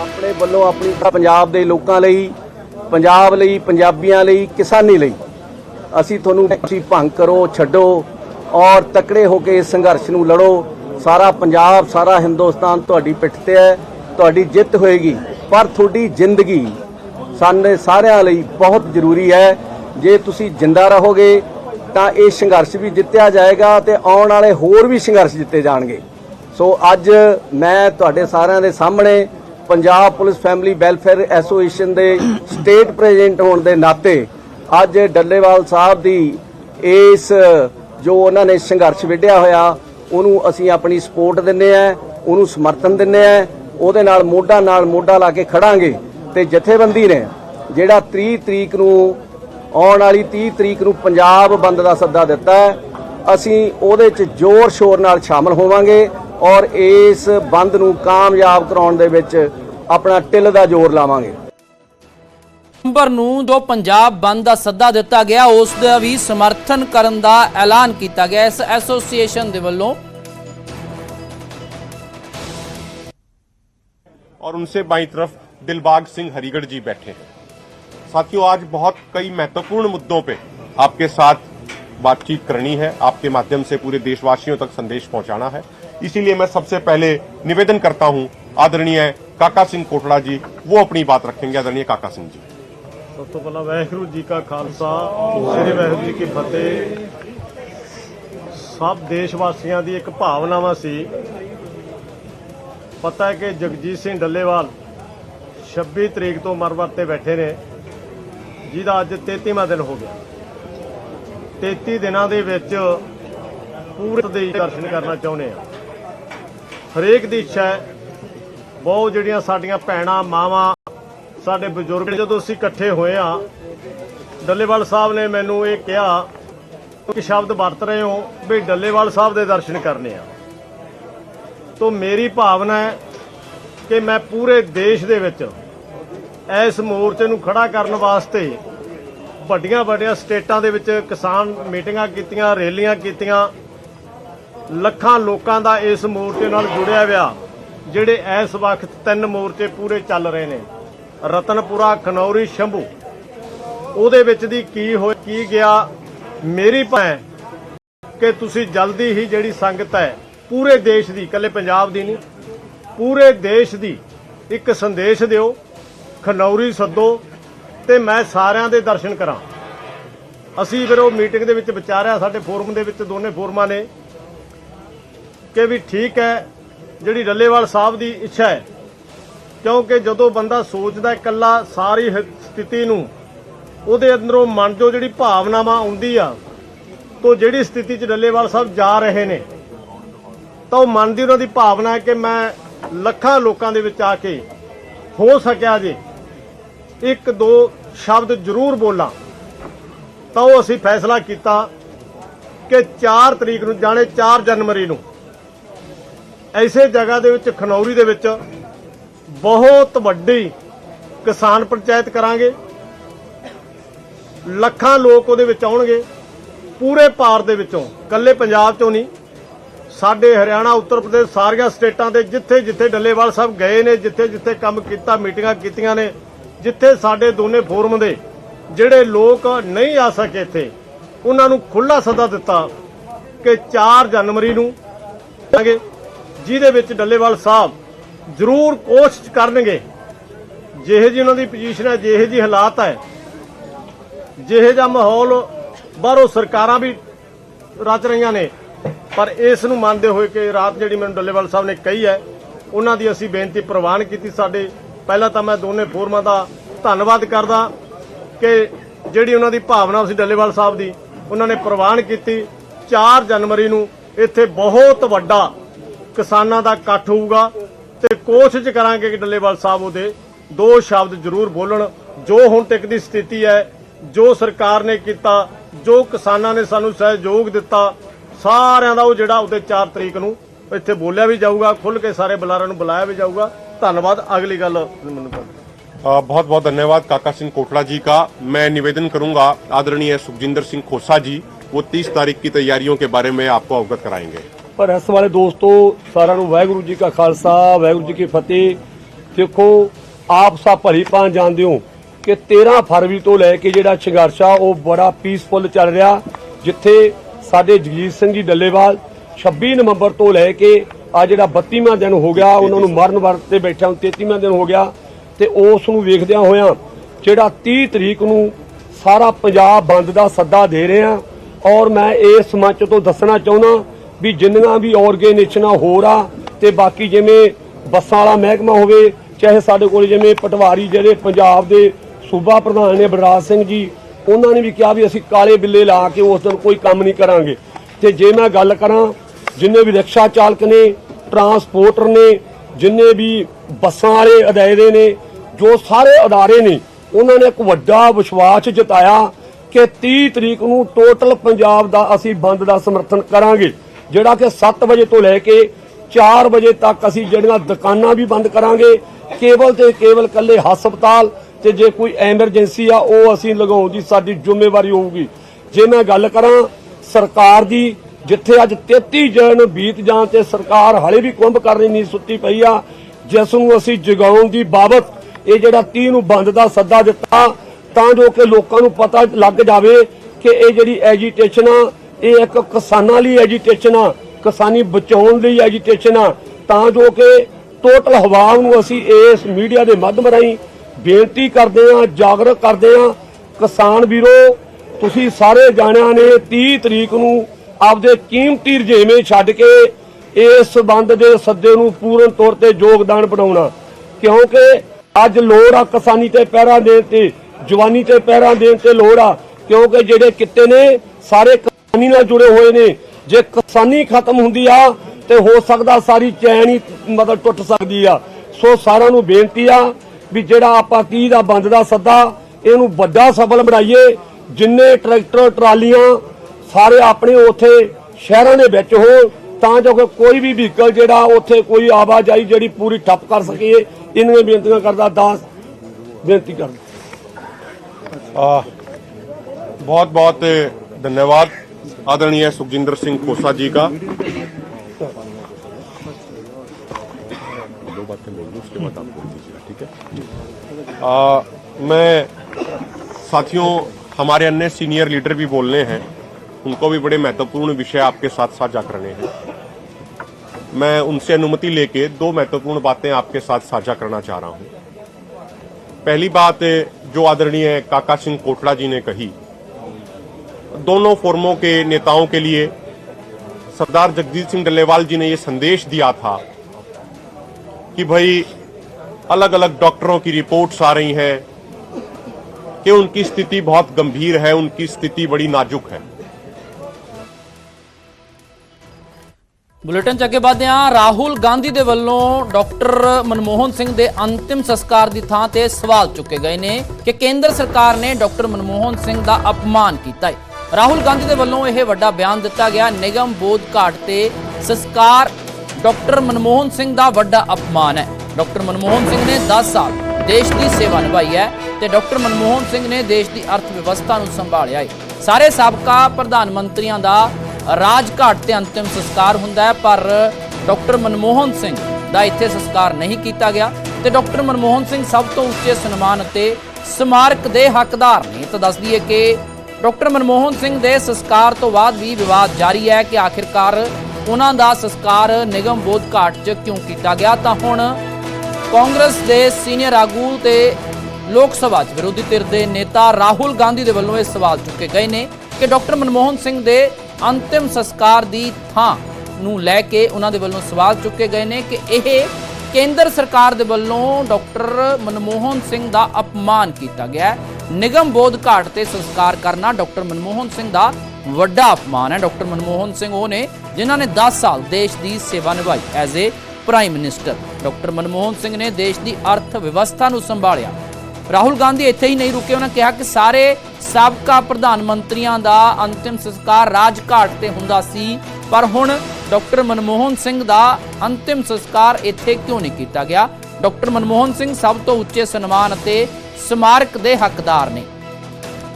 ਆਪਣੇ ਵੱਲੋਂ ਆਪਣੀ ਪੰਜਾਬ ਦੇ ਲੋਕਾਂ ਲਈ, ਪੰਜਾਬ ਲਈ, ਪੰਜਾਬੀਆਂ ਲਈ, ਕਿਸਾਨੀ ਲਈ ਅਸੀਂ ਤੁਹਾਨੂੰ ਤੁਸੀਂ ਭੰਗ ਕਰੋ, ਛੱਡੋ ਔਰ ਤਕੜੇ ਹੋ ਕੇ ਇਸ ਸੰਘਰਸ਼ ਨੂੰ ਲੜੋ। ਸਾਰਾ ਪੰਜਾਬ, ਸਾਰਾ ਹਿੰਦੁਸਤਾਨ ਤੁਹਾਡੀ ਪਿੱਠ ਤੇ ਹੈ, ਤੁਹਾਡੀ ਜਿੱਤ ਹੋਏਗੀ, ਪਰ ਤੁਹਾਡੀ ਜ਼ਿੰਦਗੀ ਸਾਡੇ ਸਾਰਿਆਂ ਲਈ ਬਹੁਤ ਜ਼ਰੂਰੀ ਹੈ। ਜੇ ਤੁਸੀਂ ਜਿੰਦਾ ਰਹੋਗੇ, ਤਾਂ ਇਹ ਸੰਘਰਸ਼ ਵੀ ਜਿੱਤਿਆ ਜਾਏਗਾ ਤੇ ਆਉਣ ਵਾਲੇ ਹੋਰ ਵੀ ਸੰਘਰਸ਼ ਜਿੱਤੇ ਜਾਣਗੇ। ਸੋ ਅੱਜ ਮੈਂ ਤੁਹਾਡੇ ਸਾਰਿਆਂ ਦੇ ਸਾਹਮਣੇ Punjab police family welfare association ਦੇ ਸਟੇਟ ਪ੍ਰੈਜ਼ੀਡੈਂਟ ਹੋਣ ਦੇ ਨਾਤੇ ਅੱਜ ਡੱਲੇਵਾਲ ਸਾਹਿਬ ਦੀ ਇਸ ਜੋ ਉਹਨਾਂ ਨੇ ਸੰਘਰਸ਼ ਵਿੱਢਿਆ ਹੋਇਆ ਉਹਨੂੰ ਅਸੀਂ ਆਪਣੀ ਸਪੋਰਟ ਦਿੰਨੇ ਆ, ਉਹਨੂੰ ਸਮਰਥਨ ਦਿੰਨੇ ਆ, ਉਹਦੇ ਨਾਲ ਮੋਢਾ ਨਾਲ ਮੋਢਾ ਲਾ ਕੇ ਖੜਾਂਗੇ। ਤੇ ਜਥੇਬੰਦੀ ਨੇ ਜਿਹੜਾ 30 ਤਰੀਕ ਨੂੰ, ਆਉਣ ਵਾਲੀ 30 ਤਰੀਕ ਨੂੰ ਪੰਜਾਬ ਬੰਦ ਦਾ ਸੱਦਾ ਦਿੱਤਾ ਹੈ, ਅਸੀਂ ਉਹਦੇ 'ਚ ਜ਼ੋਰ ਸ਼ੋਰ ਨਾਲ ਸ਼ਾਮਲ ਹੋਵਾਂਗੇ ਔਰ ਇਸ ਬੰਦ ਨੂੰ ਕਾਮਯਾਬ ਕਰਾਉਣ ਦੇ ਵਿੱਚ ਆਪਣਾ ਟਿੱਲ ਦਾ ਜ਼ੋਰ ਲਾਵਾਂਗੇ। ਨਵੰਬਰ ਨੂੰ ਜੋ ਪੰਜਾਬ ਬੰਦ ਦਾ ਸੱਦਾ ਦਿੱਤਾ ਗਿਆ ਉਸ ਦਾ ਵੀ ਸਮਰਥਨ ਕਰਨ ਦਾ ਐਲਾਨ ਕੀਤਾ ਗਿਆ ਇਸ ਐਸੋਸੀਏਸ਼ਨ ਦੇ ਵੱਲੋਂ और उनसे बाई तरफ दिलबाग सिंह हरिगढ़ जी बैठे हैं साथियों आज बहुत कई महत्वपूर्ण मुद्दों पे आपके साथ बातचीत करनी है आपके माध्यम से पूरे देशवासियों तक संदेश पहुंचाना है इसीलिए मैं सबसे पहले निवेदन करता हूं आदरणीय काका सिंह कोटड़ा जी वो अपनी बात रखेंगे आदरणीय काका सिंह जी ਸਭ ਤੋਂ ਪਹਿਲਾਂ ਵਾਹਿਗੁਰੂ ਜੀ ਕਾ ਖਾਲਸਾ, ਸ੍ਰੀ ਵਾਹਿਗੁਰੂ ਜੀ ਕੀ ਫਤਿਹ। ਸਭ ਦੇਸ਼ ਵਾਸੀਆਂ ਦੀ ਇੱਕ ਭਾਵਨਾਵਾ ਸੀ। ਪਤਾ ਹੈ ਕਿ ਜਗਜੀਤ ਸਿੰਘ ਡੱਲੇਵਾਲ 26 ਤਰੀਕ ਤੋਂ ਮਰਵਰ ਤੇ ਬੈਠੇ ਨੇ, ਜਿਹਦਾ ਅੱਜ 33ਵਾਂ ਦਿਨ ਹੋ ਗਿਆ। 33 ਦਿਨਾਂ ਦੇ ਵਿੱਚ ਪੂਰੇ ਦੇ ਦਰਸ਼ਨ ਕਰਨਾ ਚਾਹੁੰਦੇ ਆ ਹਰੇਕ ਦੀ ਇੱਛਾ ਹੈ, ਬਹੁਤ ਜਿਹੜੀਆਂ ਸਾਡੀਆਂ ਭੈਣਾਂ, ਮਾਵਾਂ ਸਾਡੇ ਬਜ਼ੁਰਗ ਜਦੋਂ ਅਸੀਂ ਇਕੱਠੇ ਹੋਏ ਆ, ਡੱਲੇਵਾਲ ਸਾਹਿਬ ਨੇ ਮੈਨੂੰ ਇਹ ਕਿਹਾ ਕਿ ਸ਼ਬਦ ਵਰਤ ਰਹੇ ਹੋ ਵੀ ਡੱਲੇਵਾਲ ਸਾਹਿਬ ਦੇ ਦਰਸ਼ਨ ਕਰਨੇ ਆ। ਤੋਂ ਮੇਰੀ ਭਾਵਨਾ ਹੈ ਕਿ ਮੈਂ ਪੂਰੇ ਦੇਸ਼ ਦੇ ਵਿੱਚ ਇਸ ਮੋਰਚੇ ਨੂੰ ਖੜਾ ਕਰਨ ਵਾਸਤੇ ਵੱਡੀਆਂ ਵੱਡੀਆਂ ਸਟੇਟਾਂ ਦੇ ਵਿੱਚ ਕਿਸਾਨ ਮੀਟਿੰਗਾਂ ਕੀਤੀਆਂ, ਰੈਲੀਆਂ ਕੀਤੀਆਂ, ਲੱਖਾਂ ਲੋਕਾਂ ਦਾ ਇਸ ਮੋਰਚੇ ਨਾਲ ਜੁੜਿਆ ਹੋਇਆ, ਜਿਹੜੇ ਇਸ ਵਕਤ ਤਿੰਨ ਮੋਰਚੇ ਪੂਰੇ ਚੱਲ ਰਹੇ ਨੇ। ਰਤਨਪੁਰਾ ਖਨੌਰੀ ਸ਼ੰਭੂ। ਉਹਦੇ ਵਿੱਚ ਦੀ ਕੀ ਹੋਇਆ ਕੀ ਗਿਆ, ਮੇਰੀ ਭੈ ਕਿ ਤੁਸੀਂ ਜਲਦੀ ਹੀ ਜਿਹੜੀ ਸੰਗਤ ਹੈ, ਪੂਰੇ ਦੇਸ਼ ਦੀ, ਇਕੱਲੇ ਪੰਜਾਬ ਦੀ ਨਹੀਂ, ਪੂਰੇ ਦੇਸ਼ ਦੀ ਇੱਕ ਸੰਦੇਸ਼ ਦਿਓ ਖਨੌਰੀ ਸੱਦੋ ਤੇ ਮੈਂ ਸਾਰਿਆਂ ਦੇ ਦਰਸ਼ਨ ਕਰਾਂ। ਅਸੀਂ ਫਿਰ ਉਹ ਮੀਟਿੰਗ ਦੇ ਵਿੱਚ ਵਿਚਾਰਿਆ, ਸਾਡੇ ਫੋਰਮ ਦੇ ਵਿੱਚ ਦੋਨੇ ਫੋਰਮਾਂ ਨੇ, ਕਿ ਵੀ ਠੀਕ ਹੈ, ਜਿਹੜੀ ਡੱਲੇਵਾਲ ਸਾਹਿਬ ਦੀ ਇੱਛਾ ਹੈ ਕਿਉਂਕਿ ਜਦੋਂ ਬੰਦਾ ਸੋਚਦਾ ਇਕੱਲਾ ਸਾਰੀ ਸਥਿਤੀ ਨੂੰ, ਉਹਦੇ ਅੰਦਰੋਂ ਮਨ ਜੋ ਜਿਹੜੀ ਭਾਵਨਾਵਾਂ ਆਉਂਦੀ ਆ, ਤੋਂ ਜਿਹੜੀ ਸਥਿਤੀ 'ਚ ਡੱਲੇਵਾਲ ਸਾਹਿਬ ਜਾ ਰਹੇ ਨੇ, ਤਾਂ ਉਹ ਮਨ ਦੀ ਉਹਨਾਂ ਦੀ ਭਾਵਨਾ ਹੈ ਕਿ ਮੈਂ ਲੱਖਾਂ ਲੋਕਾਂ ਦੇ ਵਿੱਚ ਆ ਕੇ ਹੋ ਸਕਿਆ ਜੇ। ਇੱਕ ਦੋ ਸ਼ਬਦ ਜ਼ਰੂਰ ਬੋਲਾਂ। ਤਾਂ ਉਹ ਅਸੀਂ ਫੈਸਲਾ ਕੀਤਾ ਕਿ 4 ਤਰੀਕ ਨੂੰ, ਜਾਣੇ 4 ਜਨਵਰੀ ਨੂੰ, ਐਸੇ ਜਗ੍ਹਾ ਦੇ ਵਿੱਚ ਖਨੌਰੀ ਦੇ ਵਿੱਚ ਬਹੁਤ ਵੱਡੀ ਕਿਸਾਨ ਪੰਚਾਇਤ ਕਰਾਂਗੇ। ਲੱਖਾਂ ਲੋਕ ਉਹਦੇ ਵਿੱਚ ਆਉਣਗੇ। ਪੂਰੇ ਭਾਰਤ ਦੇ ਵਿੱਚੋਂ ਕੱਲੇ ਪੰਜਾਬ ਚੋਂ ਨਹੀਂ, ਸਾਡੇ ਹਰਿਆਣਾ, ਉੱਤਰ ਪ੍ਰਦੇਸ਼ ਸਾਰੀਆਂ ਸਟੇਟਾਂ ਦੇ ਜਿੱਥੇ ਜਿੱਥੇ ਡੱਲੇਵਾਲ ਸਾਹਿਬ ਗਏ ਨੇ ਜਿੱਥੇ ਜਿੱਥੇ ਕੰਮ ਕੀਤਾ, ਮੀਟਿੰਗਾਂ ਕੀਤੀਆਂ ਨੇ, ਜਿੱਥੇ ਸਾਡੇ ਦੋਨੇ ਫੋਰਮ ਦੇ ਜਿਹੜੇ ਲੋਕ ਨਹੀਂ ਆ ਸਕੇ ਇੱਥੇ, ਉਹਨਾਂ ਨੂੰ ਖੁੱਲਾ ਸੱਦਾ ਦਿੱਤਾ ਕਿ 4 ਜਨਵਰੀ ਨੂੰ ਕਰਾਂਗੇ ਜਿਹਦੇ ਵਿੱਚ ਡੱਲੇਵਾਲ ਸਾਹਿਬ ਜ਼ਰੂਰ ਕੋਸ਼ਿਸ਼ ਕਰਨਗੇ। ਜਿਹੇ ਜੀ ਉਹਨਾਂ ਦੀ ਪੋਜੀਸ਼ਨ ਹੈ, ਜਿਹੇ ਜੀ ਹਾਲਾਤ ਹੈ, ਜਿਹੇ ਜਿਹਾ ਮਾਹੌਲ ਬਾਹਰੋਂ ਸਰਕਾਰਾਂ ਵੀ ਰਚ ਰਹੀਆਂ ਨੇ। ਪਰ ਇਸ ਨੂੰ ਮੰਨਦੇ ਹੋਏ ਕਿ ਰਾਤ ਜਿਹੜੀ ਮੈਨੂੰ ਡੱਲੇਵਾਲ ਸਾਹਿਬ ਨੇ ਕਹੀ ਹੈ, ਉਹਨਾਂ ਦੀ ਅਸੀਂ ਬੇਨਤੀ ਪ੍ਰਵਾਨ ਕੀਤੀ ਸਾਡੇ। ਪਹਿਲਾਂ ਤਾਂ ਮੈਂ ਦੋਨੇ ਫੋਰਮਾਂ ਦਾ ਧੰਨਵਾਦ ਕਰਦਾ ਕਿ ਜਿਹੜੀ ਉਹਨਾਂ ਦੀ ਭਾਵਨਾ ਸੀ ਡੱਲੇਵਾਲ ਸਾਹਿਬ ਦੀ, ਉਹਨਾਂ ਨੇ ਪ੍ਰਵਾਨ ਕੀਤੀ। 4 ਜਨਵਰੀ ਨੂੰ ਇੱਥੇ ਬਹੁਤ ਵੱਡਾ ਕਿਸਾਨਾਂ ਦਾ ਇਕੱਠ ਹੋਊਗਾ। ਤੇ ਕੋਸ਼ਿਸ਼ ਕਰਾਂਗੇ ਕਿ ਡੱਲੇਵਾਲ ਸਾਹਿਬ ਉਹਦੇ ਦੋ ਸ਼ਬਦ ਜ਼ਰੂਰ ਬੋਲਣ ਜੋ ਹੁਣ ਤੱਕ ਦੀ ਸਥਿਤੀ ਹੈ ਜੋ ਸਰਕਾਰ ਨੇ ਕੀਤਾ ਜੋ ਕਿਸਾਨਾਂ ਨੇ ਸਾਨੂੰ ਸਹਿਯੋਗ ਦਿੱਤਾ ਸਾਰਿਆਂ ਦਾ ਉਹ ਜਿਹੜਾ ਉਹਦੇ 4 ਤਰੀਕ ਨੂੰ ਇੱਥੇ ਬੋਲਿਆ ਵੀ ਜਾਊਗਾ ਖੁੱਲ ਕੇ ਸਾਰੇ ਬੁਲਾਰਿਆਂ ਨੂੰ ਬੁਲਾਇਆ ਵੀ ਜਾਊਗਾ ਧੰਨਵਾਦ ਅਗਲੀ ਗੱਲ ਮੈਨੂੰ ਕਰ बहुत बहुत धन्यवाद काका सिंह कोटला जी का मैं निवेदन करूंगा आदरणीय सुखजिंदर सिंह खोसा जी वो 30 तारीख की तैयारियों के बारे में आपको अवगत कराएंगे ਪ੍ਰੈਸ ਵਾਲੇ ਦੋਸਤੋ, ਸਾਰਿਆਂ ਨੂੰ ਵਾਹਿਗੁਰੂ ਜੀ ਕਾ ਖਾਲਸਾ, ਵਾਹਿਗੁਰੂ ਜੀ ਕੀ ਫਤਿਹ। ਦੇਖੋ, ਆਪ ਸਭ ਭਲੀ ਭਾਂ ਜਾਣਦੇ ਹੋ ਕਿ 13 ਫਰਵਰੀ ਤੋਂ ਲੈ ਕੇ ਜਿਹੜਾ ਸੰਘਰਸ਼ ਆ, ਉਹ ਬੜਾ ਪੀਸਫੁਲ ਚੱਲ ਰਿਹਾ। ਜਿੱਥੇ ਸਾਡੇ ਜਗਜੀਤ ਸਿੰਘ ਜੀ ਡੱਲੇਵਾਲ 26 ਨਵੰਬਰ ਤੋਂ ਲੈ ਕੇ ਆ ਜਿਹੜਾ 32ਵਾਂ ਦਿਨ ਹੋ ਗਿਆ, ਉਹਨਾਂ ਨੂੰ ਮਰਨ ਵਰਤ ਤੇ ਬੈਠਿਆਂ ਨੂੰ 33ਵਾਂ ਦਿਨ ਹੋ ਗਿਆ ਤੇ ਉਸ ਨੂੰ ਵੇਖਦਿਆਂ ਹੋਇਆਂ ਜਿਹੜਾ 30 ਤਰੀਕ ਨੂੰ ਸਾਰਾ ਪੰਜਾਬ ਬੰਦ ਦਾ ਸੱਦਾ ਦੇ ਰਹੇ। ਆ ਔਰ ਮੈਂ ਇਸ ਮੰਚ ਤੋਂ ਦੱਸਣਾ ਚਾਹੁੰਦਾ ਵੀ ਜਿੰਨੀਆਂ ਵੀ ਆਰਗੇਨਾਈਜੇਸ਼ਨਾਂ ਹੋਰ ਆ, ਤੇ ਬਾਕੀ ਜਿਵੇਂ ਬੱਸਾਂ ਵਾਲਾ ਮਹਿਕਮਾ ਹੋਵੇ, ਚਾਹੇ ਸਾਡੇ ਕੋਲ ਜਿਵੇਂ ਪਟਵਾਰੀ ਜਿਹੜੇ ਪੰਜਾਬ ਦੇ ਸੂਬਾ ਪ੍ਰਧਾਨ ਨੇ, ਬਲਰਾਜ ਸਿੰਘ ਜੀ, ਉਹਨਾਂ ਨੇ ਵੀ ਕਿਹਾ ਵੀ ਅਸੀਂ ਕਾਲੇ ਬਿੱਲੇ ਲਾ ਕੇ ਉਸ ਦਿਨ ਕੋਈ ਕੰਮ ਨਹੀਂ ਕਰਾਂਗੇ। ਤੇ ਜੇ ਮੈਂ ਗੱਲ ਕਰਾਂ, ਜਿੰਨੇ ਵੀ ਰਿਕਸ਼ਾ ਚਾਲਕ ਨੇ ਟਰਾਂਸਪੋਰਟਰ ਨੇ, ਜਿੰਨੇ ਵੀ ਬੱਸਾਂ ਵਾਲੇ ਅਦਾਰੇ ਨੇ, ਜੋ ਸਾਰੇ ਅਦਾਰੇ ਨੇ, ਉਹਨਾਂ ਨੇ ਇੱਕ ਵੱਡਾ ਵਿਸ਼ਵਾਸ ਜਤਾਇਆ ਕਿ 30 ਤਰੀਕ ਨੂੰ ਟੋਟਲ ਪੰਜਾਬ ਦਾ ਅਸੀਂ ਬੰਦ ਦਾ ਸਮਰਥਨ ਕਰਾਂਗੇ। ਜਿਹੜਾ ਕਿ 7 ਵਜੇ ਤੋਂ ਲੈ ਕੇ 4 ਵਜੇ ਤੱਕ ਅਸੀਂ ਜਿਹੜੀਆਂ ਦੁਕਾਨਾਂ ਵੀ ਬੰਦ ਕਰਾਂਗੇ, ਕੇਵਲ ਤੇ ਕੇਵਲ ਕੱਲੇ ਹਸਪਤਾਲ ਤੇ ਜੇ ਕੋਈ ਐਮਰਜੈਂਸੀ ਆ, ਉਹ ਅਸੀਂ ਲਗਾਉਣ ਦੀ ਸਾਡੀ ਜ਼ਿੰਮੇਵਾਰੀ ਹੋਊਗੀ। ਜੇ ਮੈਂ ਗੱਲ ਕਰਾਂ ਸਰਕਾਰ ਦੀ, ਜਿੱਥੇ ਅੱਜ 33 ਜਨ ਬੀਤ ਜਾਣ ਤੇ ਸਰਕਾਰ ਹਲੇ ਵੀ ਕੁੰਭ ਕਰਨੀ ਨਹੀਂ, ਸੁੱਤੀ ਪਈ ਆ, ਜਿਸ ਨੂੰ ਅਸੀਂ ਜਗਾਉਣ ਦੀ ਬਾਬਤ ਇਹ ਜਿਹੜਾ 30 ਨੂੰ ਬੰਦ ਦਾ ਸੱਦਾ ਦਿੱਤਾ, ਤਾਂ ਜੋ ਕਿ ਲੋਕਾਂ ਨੂੰ ਪਤਾ ਲੱਗ ਜਾਵੇ ਕਿ ਇਹ ਜਿਹੜੀ ਐਜੀਟੇਸ਼ਨ ਆ ਇਹ ਇੱਕ ਕਿਸਾਨਾਂ ਲਈ ਐਜੀਟੇਸ਼ਨ ਆ, ਕਿਸਾਨੀ ਬਚਾਉਣ ਲਈ ਐਜੀਟੇਸ਼ਨ ਆ। ਤਾਂ ਜੋ ਕਿ ਟੋਟਲ ਹਵਾ ਨੂੰ ਅਸੀਂ ਇਸ ਮੀਡੀਆ ਦੇ ਮਾਧਿਅਮ ਰਾਹੀਂ ਬੇਨਤੀ ਕਰਦੇ ਆ ਜਾਗਰੂਕ ਕਰਦੇ ਆ ਕਿਸਾਨ ਵੀਰੋ, ਤੁਸੀਂ ਸਾਰੇ ਜਾਣਿਆਂ ਨੇ 30 ਤਰੀਕ ਨੂੰ ਆਪਦੇ ਕੀਮਤੀ ਰਜੇਵੇਂ ਛੱਡ ਕੇ ਇਸ ਸਬੰਧ ਦੇ ਸੱਦੇ ਨੂੰ ਪੂਰਨ ਤੌਰ ਤੇ ਯੋਗਦਾਨ ਬਣਾਉਣਾ। ਕਿਉਂਕਿ ਅੱਜ ਲੋੜ ਆ ਕਿਸਾਨੀ ਤੇ ਪਹਿਰਾ ਦੇਣ ਤੇ, ਜਵਾਨੀ ਤੇ ਪਹਿਰਾ ਦੇਣ ਤੇ ਲੋੜ ਆ। ਕਿਉਂਕਿ ਜਿਹੜੇ ਕਿੱਤੇ ਨੇ, ਸਾਰੇ ਕਿਸਾਨੀ ਨਾਲ ਜੁੜੇ ਹੋਏ ਨੇ। ਜੇ ਕਿਸਾਨੀ ਖਤਮ ਹੁੰਦੀ ਆ, ਤੇ ਹੋ ਸਕਦਾ ਸਾਰੀ ਚੈਨ ਹੀ ਮਤਲਬ ਟੁੱਟ ਸਕਦੀ ਆ। ਸੋ ਸਾਰਿਆਂ ਨੂੰ ਬੇਨਤੀ ਆ ਵੀ ਜਿਹੜਾ ਆਪਾਂ ਕੀ ਦਾ ਬੰਦ ਦਾ ਸੱਦਾ, ਇਹਨੂੰ ਵੱਡਾ ਸਫਲ ਬਣਾਈਏ। ਜਿੰਨੇ ਟਰੈਕਟਰ, ਟਰਾਲੀਆਂ ਸਾਰੇ ਆਪਣੇ ਉੱਥੇ ਸ਼ਹਿਰਾਂ ਦੇ ਵਿੱਚ ਹੋ ਤਾਂ ਜੋ ਕਿ ਕੋਈ ਵੀ ਵਹੀਕਲ ਜਿਹੜਾ ਉੱਥੇ ਕੋਈ ਆਵਾਜਾਈ ਜਿਹੜੀ ਪੂਰੀ ਠੱਪ ਕਰ ਸਕੀਏ। ਇਹਨਾਂ ਬੇਨਤੀਆਂ ਕਰਦਾ, ਦਾਸ ਬੇਨਤੀ ਕਰਦਾ। ਆ ਬਹੁਤ ਬਹੁਤ ਧੰਨਵਾਦ। आदरणीय सुखजिंदर सिंह कोसा जी का। दो बातें बोल उसके बाद आप बोल दीजिएगा ठीक है? आ, मैं साथियों हमारे अन्य सीनियर लीडर भी बोलने हैं। उनको भी बड़े महत्वपूर्ण विषय आपके साथ साझा करने हैं। मैं उनसे अनुमति लेके दो महत्वपूर्ण बातें आपके साथ साझा करना चाह रहा हूँ। पहली बात जो आदरणीय काका सिंह कोटड़ा जी ने कही दोनों फोरमों के नेताओं के लिए सरदार जगजीत सिंह डल्लेवाल जी ने ये संदेश दिया था कि भाई अलग अलग डॉक्टरों की रिपोर्ट्स आ रही हैं कि उनकी स्थिति बहुत गंभीर है उनकी स्थिति बड़ी नाजुक है ਬੁਲੇਟਿਨ ਚ ਅੱਗੇ ਵਧਦੇ ਹਾਂ ਰਾਹੁਲ ਗਾਂਧੀ ਦੇ ਵੱਲੋਂ ਡਾਕਟਰ ਮਨਮੋਹਨ ਸਿੰਘ ਦੇ ਅੰਤਿਮ ਸੰਸਕਾਰ ਦੀ ਥਾਂ ਤੇ ਸਵਾਲ ਚੁੱਕੇ ਗਏ ਨੇ ਕਿ ਕੇਂਦਰ ਸਰਕਾਰ ਨੇ ਡਾਕਟਰ ਮਨਮੋਹਨ ਸਿੰਘ ਦਾ ਅਪਮਾਨ ਕੀਤਾ ਹੈ ਰਾਹੁਲ ਗਾਂਧੀ ਦੇ ਵੱਲੋਂ ਇਹ ਵੱਡਾ ਬਿਆਨ ਦਿੱਤਾ ਗਿਆ। ਨਿਗਮ ਬੋਧ ਘਾਟ ਤੇ ਸੰਸਕਾਰ ਡਾਕਟਰ ਮਨਮੋਹਨ ਸਿੰਘ ਦਾ ਵੱਡਾ ਅਪਮਾਨ ਹੈ। ਡਾਕਟਰ ਮਨਮੋਹਨ ਸਿੰਘ ਨੇ 10 ਸਾਲ ਦੇਸ਼ ਦੀ ਸੇਵਾ ਨਿਭਾਈ ਹੈ ਤੇ ਡਾਕਟਰ ਮਨਮੋਹਨ ਸਿੰਘ ਨੇ ਦੇਸ਼ ਦੀ ਅਰਥ ਵਿਵਸਥਾ ਨੂੰ ਸੰਭਾਲਿਆ ਹੈ। ਸਾਰੇ ਸਾਬਕਾ ਪ੍ਰਧਾਨ ਮੰਤਰੀਆਂ ਦਾ ਰਾਜ ਘਾਟ ਤੇ ਅੰਤਿਮ ਸੰਸਕਾਰ ਹੁੰਦਾ ਹੈ, ਪਰ ਡਾਕਟਰ ਮਨਮੋਹਨ ਸਿੰਘ ਦਾ ਇੱਥੇ ਸੰਸਕਾਰ ਨਹੀਂ ਕੀਤਾ ਗਿਆ ਤੇ ਡਾਕਟਰ ਮਨਮੋਹਨ ਸਿੰਘ ਸਭ ਤੋਂ ਉੱਚੇ ਸਨਮਾਨ ਅਤੇ ਸਮਾਰਕ ਦੇ ਹੱਕਦਾਰ ਨੇ। ਤਾਂ ਦੱਸ ਦਈਏ ਕਿ ਡਾਕਟਰ ਮਨਮੋਹਨ ਸਿੰਘ ਦੇ ਸੰਸਕਾਰ ਤੋਂ ਬਾਅਦ ਵੀ ਵਿਵਾਦ ਜਾਰੀ ਹੈ ਕਿ ਆਖਿਰਕਾਰ ਉਹਨਾਂ ਦਾ ਸੰਸਕਾਰ ਨਿਗਮ ਬੋਧ ਘਾਟ 'ਚ ਕਿਉਂ ਕੀਤਾ ਗਿਆ? ਤਾਂ ਹੁਣ ਕਾਂਗਰਸ ਦੇ ਸੀਨੀਅਰ ਆਗੂ ਤੇ ਲੋਕ ਸਭਾ 'ਚ ਵਿਰੋਧੀ ਧਿਰ ਦੇ ਨੇਤਾ ਰਾਹੁਲ ਗਾਂਧੀ ਦੇ ਵੱਲੋਂ ਇਹ ਸਵਾਲ ਚੁੱਕੇ ਗਏ ਨੇ ਕਿ ਡਾਕਟਰ ਮਨਮੋਹਨ ਸਿੰਘ ਦੇ ਅੰਤਿਮ ਸੰਸਕਾਰ ਦੀ ਥਾਂ ਨੂੰ ਲੈ ਕੇ ਉਹਨਾਂ ਦੇ ਵੱਲੋਂ ਸਵਾਲ ਚੁੱਕੇ ਗਏ ਨੇ ਕਿ ਇਹ ਕੇਂਦਰ ਸਰਕਾਰ ਦੇ ਵੱਲੋਂ ਡਾਕਟਰ ਮਨਮੋਹਨ ਸਿੰਘ ਦਾ ਅਪਮਾਨ ਕੀਤਾ ਗਿਆ ਹੈ। ਨਿਗਮ ਬੋਧ ਘਾਟ ਤੇ ਸੰਸਕਾਰ ਕਰਨਾ ਡਾਕਟਰ ਮਨਮੋਹਨ ਸਿੰਘ ਦਾ ਵੱਡਾ ਅਪਮਾਨ ਹੈ। ਡਾਕਟਰ ਮਨਮੋਹਨ ਸਿੰਘ ਉਹ ਨੇ ਜਿਨ੍ਹਾਂ ਨੇ 10 ਸਾਲ ਦੇਸ਼ ਦੀ ਸੇਵਾ ਨਿਭਾਈ as a prime minister. Doctor Manmohan Singh ਨੇ ਦੇਸ਼ ਦੀ ਅਰਥ ਵਿਵਸਥਾ ਨੂੰ ਸੰਭਾਲਿਆ। ਰਾਹੁਲ ਗਾਂਧੀ ਇੱਥੇ ਹੀ ਨਹੀਂ ਰੁਕੇ, ਉਹਨਾਂ ਕਿਹਾ ਕਿ ਸਾਰੇ ਸਾਬਕਾ ਪ੍ਰਧਾਨ ਮੰਤਰੀਆਂ ਦਾ ਅੰਤਿਮ ਸੰਸਕਾਰ ਰਾਜਘਾਟ ਤੇ ਹੁੰਦਾ ਸੀ, ਪਰ ਹੁਣ ਡਾਕਟਰ ਮਨਮੋਹਨ ਸਿੰਘ ਦਾ ਅੰਤਿਮ ਸੰਸਕਾਰ ਇੱਥੇ ਕਿਉਂ ਨਹੀਂ ਕੀਤਾ ਗਿਆ? ਡਾਕਟਰ ਮਨਮੋਹਨ ਸਿੰਘ ਸਭ ਤੋਂ ਉੱਚੇ ਸਨਮਾਨ ਅਤੇ ਸਮਾਰਕ ਦੇ ਹੱਕਦਾਰ ਨੇ।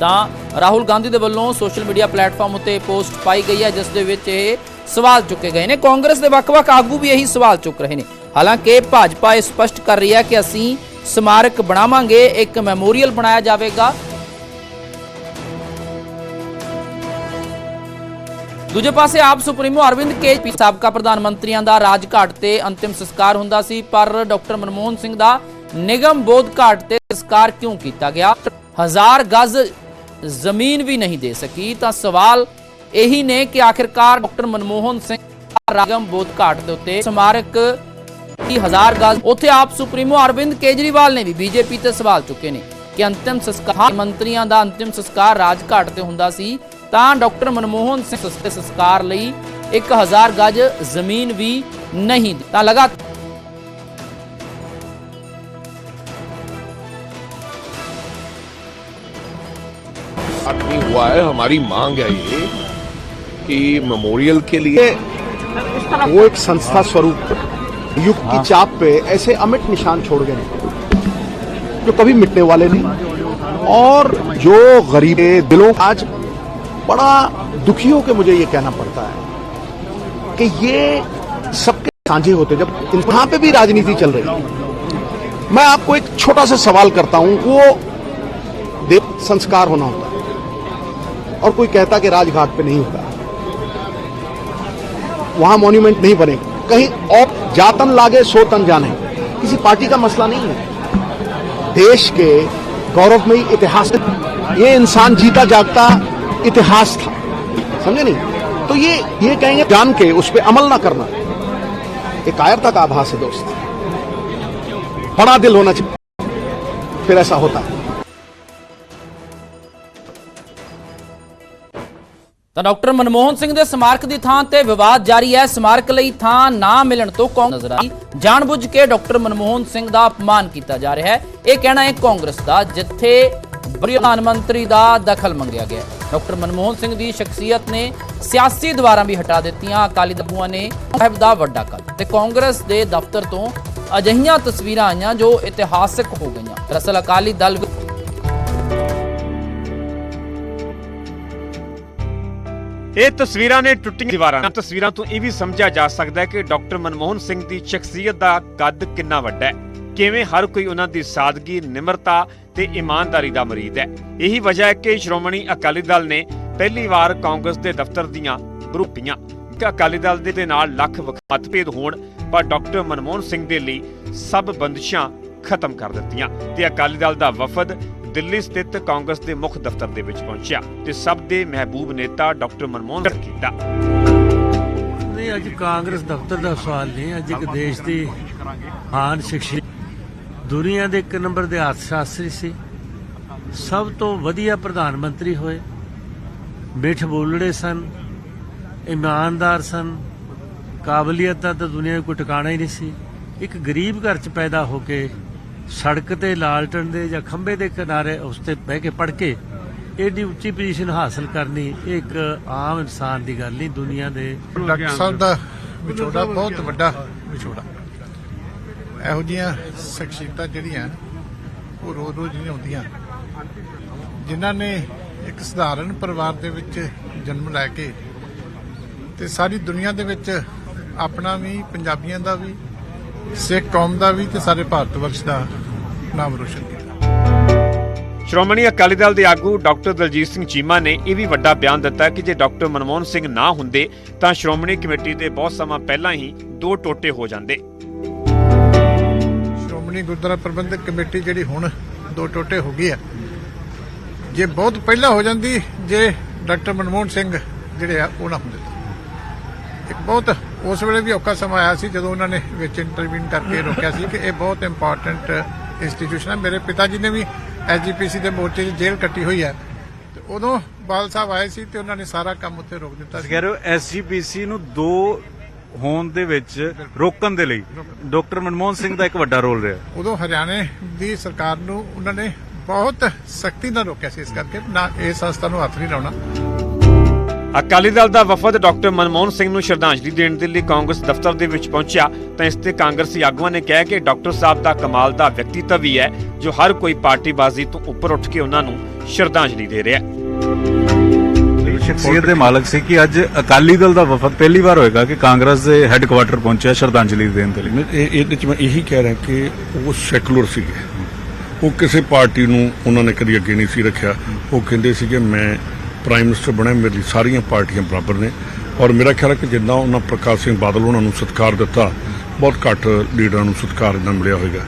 ਤਾਂ ਰਾਹੁਲ ਗਾਂਧੀ ਦੇ ਵੱਲੋਂ ਸੋਸ਼ਲ ਮੀਡੀਆ ਪਲੇਟਫਾਰਮ ਉੱਤੇ ਪੋਸਟ ਪਾਈ ਗਈ ਹੈ, ਜਿਸ ਦੇ ਵਿੱਚ ਇਹ ਸਵਾਲ ਚੁੱਕੇ ਗਏ ਨੇ। ਕਾਂਗਰਸ ਦੇ ਵੱਖ-ਵੱਖ ਆਗੂ ਵੀ ਇਹੀ ਸਵਾਲ ਚੁੱਕ ਰਹੇ ਨੇ। ਹਾਲਾਂਕਿ ਭਾਜਪਾ ਇਹ ਸਪਸ਼ਟ ਕਰ ਰਹੀ ਹੈ ਕਿ ਅਸੀਂ ਸਮਾਰਕ ਬਣਾਵਾਂਗੇ, ਇੱਕ ਮੈਮੋਰੀਅਲ ਬਣਾਇਆ ਜਾਵੇਗਾ। ਦੂਜੇ ਪਾਸੇ ਆਪ ਸੁਪਰੀਮੋ ਅਰਵਿੰਦ ਕੇਜਰੀਵਾਲ ਸਾਬਕਾ ਪ੍ਰਧਾਨ ਮੰਤਰੀਆਂ ਦਾ ਰਾਜਘਾਟ ਤੇ ਅੰਤਿਮ ਸੰਸਕਾਰ ਹੁੰਦਾ ਸੀ, ਪਰ ਡਾਕਟਰ ਮਨਮੋਹਨ ਸਿੰਘ ਦਾ ਨਿਗਮ ਬੋਧ ਘਾਟ ਤੇ ਸੰਸਕਾਰ ਕਿਉਂ ਕੀਤਾ ਗਿਆ? ਹਜ਼ਾਰ ਗਜ਼ ਜ਼ਮੀਨ ਵੀ ਨਹੀਂ ਦੇ ਸਕੀ, ਤਾਂ ਸਵਾਲ ਇਹੀ ਨੇ ਕਿ ਆਖਿਰਕਾਰ ਡਾਕਟਰ ਮਨਮੋਹਨ ਸਿੰਘ ਰਾਗਮ ਬੋਧ ਘਾਟ ਦੇ ਉੱਤੇ ਸਮਾਰਕ ਦੀ ਹਜ਼ਾਰ ਗਜ਼? ਉੱਥੇ ਆਪ ਸੁਪਰੀਮੋ ਅਰਵਿੰਦ ਕੇਜਰੀਵਾਲ ਨੇ ਵੀ ਬੀਜੇਪੀ ਤੇ ਸਵਾਲ ਚੁੱਕੇ ਨੇ ਕਿ ਅੰਤਿਮ ਸੰਸਕਾਰ ਮੰਤਰੀਆਂ ਦਾ ਅੰਤਿਮ ਸੰਸਕਾਰ ਰਾਜਘਾਟ ਤੇ ਹੁੰਦਾ ਸੀ, ਤਾਂ ਡਾਕਟਰ ਮਨਮੋਹਨ ਸਿੰਘ ਦੇ ਸੰਸਕਾਰ ਲਈ 1000 ਗਜ਼ ਜ਼ਮੀਨ ਵੀ ਨਹੀਂ ਤਾਂ ਲਗਾਤਾਰ बात नहीं हुआ है हमारी मांग है ये कि मेमोरियल के लिए वो एक संस्था स्वरूप युग की चाप पे ऐसे अमिट निशान छोड़ गए जो कभी मिटने वाले नहीं। और जो गरीब दिलों आज बड़ा दुखी हो के मुझे ये कहना पड़ता है कि ये सबके साझे होते जब यहाँ पे भी राजनीति चल रही है। मैं आपको एक छोटा सा सवाल करता हूँ वो देव संस्कार होना होता है। और कोई कहता कि राजघाट पे नहीं होता। वहाँ मॉन्यूमेंट नहीं बने। कहीं और जातन लागे सो तन जाने। किसी पार्टी का मसला नहीं है। देश के गौरवमयी इतिहास ये इंसान जीता जागता इतिहास था। समझे नहीं? तो ये ये कहेंगे, जान के उस पर अमल ना करना। एक कायरता का आभास है दोस्त। बड़ा दिल होना चाहिए। फिर ऐसा होता है। ਤਾਂ ਡਾਕਟਰ ਮਨਮੋਹਨ ਸਿੰਘ ਦੇ ਸਮਾਰਕ ਦੀ ਥਾਂ ਤੇ ਵਿਵਾਦ ਜਾਰੀ ਹੈ। ਸਮਾਰਕ ਲਈ ਥਾਂ ਨਾ ਮਿਲਣ ਤੋਂ ਕਾਂਗਰਸ ਨਜ਼ਰ ਆਈ ਜਾਣਬੁੱਝ ਕੇ ਡਾਕਟਰ ਮਨਮੋਹਨ ਸਿੰਘ ਦਾ ਅਪਮਾਨ ਕੀਤਾ ਜਾ ਰਿਹਾ ਹੈ। ਇਹ ਕਹਿਣਾ ਹੈ ਕਾਂਗਰਸ ਦਾ, ਜਿੱਥੇ ਪ੍ਰਧਾਨ ਮੰਤਰੀ ਦਾ ਦਖਲ ਮੰਗਿਆ ਗਿਆ ਡਾਕਟਰ ਮਨਮੋਹਨ ਸਿੰਘ ਦੀ ਸ਼ਖਸੀਅਤ ਨੇ ਸਿਆਸੀ ਦੀਵਾਰਾਂ ਵੀ ਹਟਾ ਦਿੱਤੀਆਂ। ਅਕਾਲੀ ਦਬੂਆਂ ਨੇ ਸਾਹਿਬ ਦਾ ਵੱਡਾ ਕੱਲ ਤੇ ਕਾਂਗਰਸ ਦੇ ਦਫ਼ਤਰ ਤੋਂ ਅਜਿਹੀਆਂ ਤਸਵੀਰਾਂ ਆਈਆਂ ਜੋ ਇਤਿਹਾਸਕ ਹੋ ਗਈਆਂ। ਦਰਅਸਲ ਅਕਾਲੀ ਦਲ ਇਹ ਤਸਵੀਰਾਂ ਨੇ ਟੁੱਟੀਆਂ ਦੀਵਾਰਾਂ ਤਸਵੀਰਾਂ ਤੋਂ ਇਹ ਵੀ ਸਮਝਿਆ ਜਾ ਸਕਦਾ ਹੈ ਕਿ ਡਾਕਟਰ ਮਨਮੋਹਨ ਸਿੰਘ ਦੀ ਸ਼ਖਸੀਅਤ ਦਾ ਕੱਦ ਕਿੰਨਾ ਵੱਡਾ ਹੈ। ਕਿਵੇਂ ਹਰ ਕੋਈ ਉਹਨਾਂ ਦੀ ਸਾਦਗੀ, ਨਿਮਰਤਾ ਤੇ ਇਮਾਨਦਾਰੀ ਦਾ ਮਰੀਦ ਹੈ। ਇਹੀ ਵਜ੍ਹਾ ਹੈ ਕਿ ਸ਼੍ਰੋਮਣੀ ਅਕਾਲੀ ਦਲ ਨੇ ਪਹਿਲੀ ਵਾਰ ਕਾਂਗਰਸ ਦੇ ਦਫ਼ਤਰ ਦੀਆਂ ਗਰੁੱਪੀਆਂ ਅਕਾਲੀ ਦਲ ਦੇ ਨਾਲ ਲੱਖ ਵੱਖ ਮਤਭੇਦ ਹੋਣ, ਪਰ ਡਾਕਟਰ ਮਨਮੋਹਨ ਸਿੰਘ ਦੇ ਲਈ ਸਭ ਬੰਦਸ਼ਾਂ ਖਤਮ ਕਰ ਦਿੱਤੀਆਂ। ਤੇ ਅਕਾਲੀ ਦਲ ਦਾ ਵਫਦ ਦਿੱਲੀ ਸਥਿਤ ਕਾਂਗਰਸ ਦੇ ਮੁੱਖ ਦਫ਼ਤਰ ਦੇ ਵਿੱਚ ਪਹੁੰਚਿਆ ਤੇ ਸਭ ਦੇ ਮਹਿਬੂਬ ਨੇਤਾ ਡਾਕਟਰ ਮਨਮੋਹਨ ਸਿੰਘ ਕੀਤਾ ਨਹੀਂ, ਅੱਜ ਕਾਂਗਰਸ ਦਫ਼ਤਰ ਦਾ ਸਵਾਲ ਨਹੀਂ, ਅੱਜ ਇੱਕ ਦੇਸ਼ ਦੀ ਹਾਨ ਸ਼ਖਸੀ ਦੁਨੀਆ ਦੇ ਇੱਕ ਨੰਬਰ ਦੇ ਅਰਥ ਸ਼ਾਸਤਰੀ ਸੀ। ਸਭ ਤੋਂ ਵਧੀਆ ਪ੍ਰਧਾਨ ਮੰਤਰੀ ਹੋਏ, ਮਿੱਠ ਬੋਲੜੇ ਸਨ, ਇਮਾਨਦਾਰ ਸਨ, ਕਾਬਲੀਅਤ ਦਾ ਤਾਂ ਦੁਨੀਆ ਵਿੱਚ ਕੋਈ ਟਿਕਾਣਾ ਹੀ ਨਹੀਂ ਸੀ। ਇੱਕ ਗਰੀਬ ਘਰ 'ਚ ਪੈਦਾ ਹੋ ਕੇ ਸੜਕ ਤੇ ਲਾਲਟਣ ਦੇ ਜਾਂ ਖੰਭੇ ਦੇ ਕਿਨਾਰੇ ਉਸ ਤੇ ਬਹਿ ਕੇ ਪੜ ਕੇ ਇਹਦੀ ਉੱਚੀ ਪੋਜੀਸ਼ਨ ਹਾਸਲ ਕਰਨੀ ਇਹ ਇੱਕ ਆਮ ਇਨਸਾਨ ਦੀ ਗੱਲ ਨਹੀਂ, ਦੁਨੀਆ ਦੇ ਡਾਕਟਰ ਸਾਹਿਬ ਦਾ ਵਿਛੋੜਾ ਬਹੁਤ ਵੱਡਾ ਵਿਛੋੜਾ। ਇਹੋ ਜਿਹੀਆਂ ਸ਼ਖਸੀਅਤਾਂ ਜਿਹੜੀਆਂ ਉਹ ਰੋਜ਼ ਰੋਜ਼ ਨਹੀਂ ਆਉਂਦੀਆਂ। ਜਿਨ੍ਹਾਂ ਨੇ ਇੱਕ ਸਧਾਰਨ ਪਰਿਵਾਰ ਦੇ ਵਿੱਚ ਜਨਮ ਲੈ ਕੇ ਤੇ ਸਾਰੀ ਦੁਨੀਆ ਦੇ ਵਿੱਚ ਆਪਣਾ ਵੀ, ਪੰਜਾਬੀਆਂ ਦਾ ਵੀ ਸਿੱਖ ਕੌਮ ਦਾ ਵੀ ਤੇ ਸਾਰੇ ਭਾਰਤ ਵਰਸ਼ ਦਾ ਨਾਮ ਰੋਸ਼ਨ ਕੀਤਾ। ਸ਼੍ਰੋਮਣੀ ਅਕਾਲੀ ਦਲ ਦੇ ਆਗੂ ਡਾਕਟਰ ਦਲਜੀਤ ਸਿੰਘ ਚੀਮਾ ਨੇ ਇਹ ਵੀ ਵੱਡਾ ਬਿਆਨ ਦਿੱਤਾ ਕਿ ਜੇ ਡਾਕਟਰ ਮਨਮੋਹਨ ਸਿੰਘ ਨਾ ਹੁੰਦੇ ਤਾਂ ਸ਼੍ਰੋਮਣੀ ਕਮੇਟੀ ਦੇ ਬਹੁਤ ਸਮਾਂ ਪਹਿਲਾਂ ਹੀ ਦੋ ਟੋਟੇ ਹੋ ਜਾਂਦੇ। ਸ਼੍ਰੋਮਣੀ ਗੁਰਦੁਆਰਾ ਪ੍ਰਬੰਧਕ ਕਮੇਟੀ ਜਿਹੜੀ ਹੁਣ ਦੋ ਟੋਟੇ ਹੋ ਗਈ ਆ। ਜੇ ਬਹੁਤ ਪਹਿਲਾਂ ਹੋ ਜਾਂਦੀ ਜੇ ਡਾਕਟਰ ਮਨਮੋਹਨ ਸਿੰਘ ਜਿਹੜੇ ਆ ਉਹ ਨਾ ਹੁੰਦੇ ਇੱਕ ਬਹੁਤ ਉਸ ਵੇਲੇ ਵੀ ਔਖਾ ਸਮਾਂ ਆਇਆ ਸੀ ਜਦੋਂ ਉਹਨਾਂ ਨੇ ਵਿੱਚ ਇੰਟਰਵੀਨ ਕਰਕੇ ਰੋਕਿਆ ਸੀ ਕਿ ਇਹ ਬਹੁਤ ਇੰਪੋਰਟੈਂਟ ਇੰਸਟੀਟਿਊਸ਼ਨ ਹੈ ਮੇਰੇ ਪਿਤਾ ਜੀ ਨੇ ਵੀ ਐਸਜੀਪੀਸੀ ਦੇ ਮੋਰਚੇ 'ਚ ਜੇਲ੍ਹ ਕੱਟੀ ਹੋਈ ਹੈ। ਤੇ ਉਦੋਂ ਬਾਲ ਸਾਹਿਬ ਆਏ ਸੀ ਤੇ ਉਹਨਾਂ ਨੇ ਸਾਰਾ ਕੰਮ ਉੱਥੇ ਰੋਕ ਦਿੱਤਾ ਸੀ। ਕਹਿ ਰਹੇ ਹੋ ਐਸਜੀਪੀਸੀ ਨੂੰ ਦੋ ਹੋਣ ਦੇ ਵਿੱਚ ਰੋਕਣ ਦੇ ਲਈ ਡਾਕਟਰ ਮਨਮੋਹਨ ਸਿੰਘ ਦਾ ਇੱਕ ਵੱਡਾ ਰੋਲ ਰਿਹਾ। ਉਦੋਂ ਹਰਿਆਣੇ ਦੀ ਸਰਕਾਰ ਨੂੰ ਉਹਨਾਂ ਨੇ ਬਹੁਤ ਸਖਤੀ ਨਾਲ ਰੋਕਿਆ ਸੀ ਇਸ ਕਰਕੇ। ਨਾ ਇਹ ਸੰਸਥਾ ਨੂੰ ਹੱਥ ਨਹੀਂ ਲਾਉਣਾ। ਅਕਾਲੀ ਦਲ ਦਾ ਵਫਦ ਡਾਕਟਰ ਮਨਮੋਹਨ ਸਿੰਘ ਨੂੰ ਸ਼ਰਧਾਂਜਲੀ ਦੇਣ ਦੇ ਲਈ ਕਾਂਗਰਸ ਦਫ਼ਤਰ ਦੇ ਵਿੱਚ ਪਹੁੰਚਿਆ ਤਾਂ ਇਸ ਤੇ ਕਾਂਗਰਸੀ ਆਗੂਆਂ ਨੇ ਕਿਹਾ ਕਿ ਡਾਕਟਰ ਸਾਹਿਬ ਦਾ ਕਮਾਲ ਦਾ ਵਿਅਕਤੀਤਵ ਵੀ ਹੈ ਜੋ ਹਰ ਕੋਈ ਪਾਰਟੀਬਾਜ਼ੀ ਤੋਂ ਉੱਪਰ ਉੱਠ ਕੇ ਉਹਨਾਂ ਨੂੰ ਸ਼ਰਧਾਂਜਲੀ ਦੇ ਰਿਹਾ ਹੈ। ਸ਼ਖਸੀਅਤ ਦੇ ਮਾਲਕ ਸੀ ਕਿ ਅੱਜ ਅਕਾਲੀ ਦਲ ਦਾ ਵਫਦ ਪਹਿਲੀ ਵਾਰ ਹੋਏਗਾ ਕਿ ਕਾਂਗਰਸ ਦੇ ਹੈੱਡਕੁਆਟਰ ਪਹੁੰਚਿਆ ਸ਼ਰਧਾਂਜਲੀ ਦੇਣ ਦੇ ਲਈ। ਇਹ ਇਹਦੇ ਚ ਮੈਂ ਇਹੀ ਕਹਿ ਰਿਹਾ ਕਿ ਉਹ ਸੈਕੂਲਰ ਸੀਗੇ। ਉਹ ਕਿਸੇ ਪਾਰਟੀ ਨੂੰ ਉਹਨਾਂ ਨੇ ਕਦੀ ਅੱਗੇ ਨਹੀਂ ਸੀ ਰੱਖਿਆ। ਉਹ ਕਹਿੰਦੇ ਸੀਗੇ ਮੈਂ ਪ੍ਰਾਈਮ ਮਿਨਿਸਟਰ ਬਣੇ ਮੇਰੇ ਲਈ ਸਾਰੀਆਂ ਪਾਰਟੀਆਂ ਬਰਾਬਰ ਨੇ। ਔਰ ਮੇਰਾ ਖਿਆਲ ਹੈ ਕਿ ਜਿੱਦਾਂ ਉਹਨਾਂ ਪ੍ਰਕਾਸ਼ ਸਿੰਘ ਬਾਦਲ, ਉਹਨਾਂ ਨੂੰ ਸਤਿਕਾਰ ਦਿੱਤਾ, ਬਹੁਤ ਘੱਟ ਲੀਡਰਾਂ ਨੂੰ ਸਤਿਕਾਰ ਇੰਨਾ ਮਿਲਿਆ ਹੋਵੇਗਾ